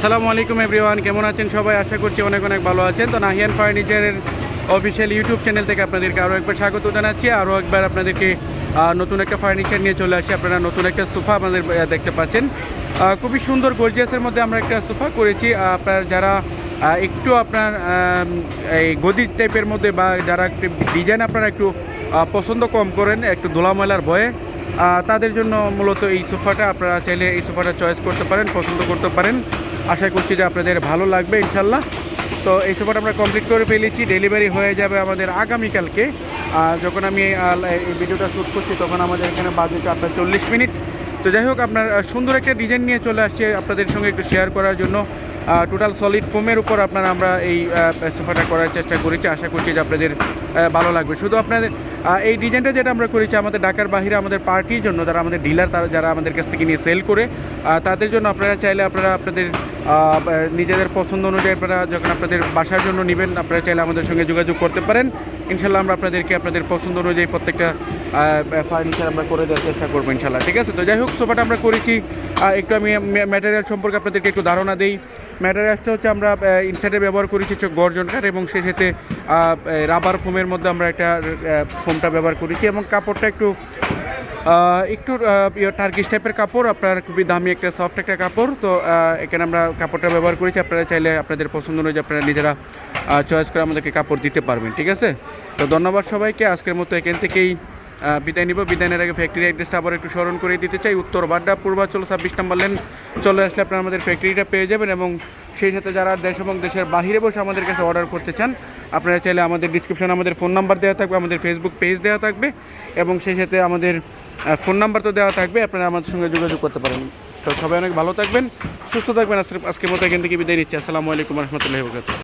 আসসালামু আলাইকুম এভরিওয়ান, কেমন আছেন সবাই? আশা করছি অনেক অনেক ভালো আছেন। তো নাহিয়ান ফার্নিচারের অফিসিয়াল ইউটিউব চ্যানেল থেকে আপনাদেরকে আরও একবার স্বাগত জানাচ্ছি। আরও একবার আপনাদেরকে নতুন একটা ফার্নিচার নিয়ে চলে আসি। আপনারা নতুন একটা সোফা আমাদের দেখতে পাচ্ছেন। খুবই সুন্দর গর্জিয়াসের মধ্যে আমরা একটা সোফা করেছি। আপনার যারা একটু আপনার এই গদি টাইপের মধ্যে বা যারা একটু ডিজাইন আপনারা একটু পছন্দ কম করেন, একটু ধোলা ময়লার ভয়ে তাদের জন্য মূলত এই সোফাটা আপনারা চাইলে এই সোফাটা চয়েস করতে পারেন, পছন্দ করতে পারেন। আশা করছি যে আপনাদের ভালো লাগবে, ইনশাল্লাহ। তো এই সোফাটা আমরা কমপ্লিট করে ফেলেছি ডেলিভারি হয়ে যাবে আমাদের আগামীকালকে। যখন আমি এই ভিডিওটা শ্যুট করছি, তখন আমাদের এখানে বাজেট আপনার চল্লিশ মিনিট। তো যাই হোক, আপনার সুন্দর একটা ডিজাইন নিয়ে চলে আসছে আপনাদের সঙ্গে একটু শেয়ার করার জন্য। টোটাল সলিড ফোমের উপর আপনার আমরা এই সোফাটা করার চেষ্টা করেছি। আশা করছি যে আপনাদের ভালো লাগবে। শুধু আপনাদের এই ডিজাইনটা যেটা আমরা করেছি আমাদের ঢাকার বাহিরে আমাদের পার্টির জন্য, যারা আমাদের ডিলার তারা, যারা আমাদের কাছ থেকে নিয়ে সেল করে তাদের জন্য আপনারা চাইলে আপনারা আপনাদের নিজেদের পছন্দ অনুযায়ী আপনারা যখন আপনাদের বাসার জন্য নেবেন, আপনারা চাইলে আমাদের সঙ্গে যোগাযোগ করতে পারেন। ইনশাল্লাহ আমরা আপনাদেরকে আপনাদের পছন্দ অনুযায়ী প্রত্যেকটা ফার্নিচার আমরা করে দেওয়ার চেষ্টা করব ইনশাল্লাহ ঠিক আছে? তো যাই হোক, সোফাটা আমরা করেছি। একটু আমি ম্যাটেরিয়াল সম্পর্কে আপনাদেরকে একটু ধারণা দিই। ম্যাটেরিয়ালসটা হচ্ছে আমরা ইনসাইডে ব্যবহার করেছি হচ্ছে গর্জন কাঠ এবং সাথে রাবার ফোমের মধ্যে আমরা একটা ফোমটা ব্যবহার করেছি এবং কাপড়টা একটু একটু টার্কিশ টাইপের কাপড়, আপনার খুবই দামি একটা সফট একটা কাপড়। তো এখানে আমরা কাপড়টা ব্যবহার করেছি। আপনারা চাইলে আপনাদের পছন্দ অনুযায়ী আপনারা নিজেরা চয়েস করে আমাদেরকে কাপড় দিতে পারবেন, ঠিক আছে? তো ধন্যবাদ সবাইকে। আজকের মতো এখান থেকেই বিদায় নিব। বিদায়ের আগে ফ্যাক্টরি অ্যাড্রেসটা আবার একটু স্মরণ করে দিতে চাই। উত্তর বাড্ডা, পূর্বাচল, ছাব্বিশ নম্বর লেন চলে আসলে আপনারা আমাদের ফ্যাক্টরিটা পেয়ে যাবেন এবং সেই সাথে যারা দেশ এবং দেশের বাহিরে বসে আমাদের কাছে অর্ডার করতে চান, আপনারা চাইলে আমাদের ডিসক্রিপশনে আমাদের ফোন নাম্বার দেওয়া থাকবে, আমাদের ফেসবুক পেজ দেওয়া থাকবে এবং সেই সাথে আমাদের ফোন নাম্বার তো দেওয়া থাকবে, আপনারা আমাদের সঙ্গে যোগাযোগ করতে পারেন। তো সবাই অনেক ভালো থাকবেন, সুস্থ থাকবেন আজকে মতো এখান থেকে বিদায় নিচ্ছি। আসসালামু আলাইকুম রহমতুল্লাহ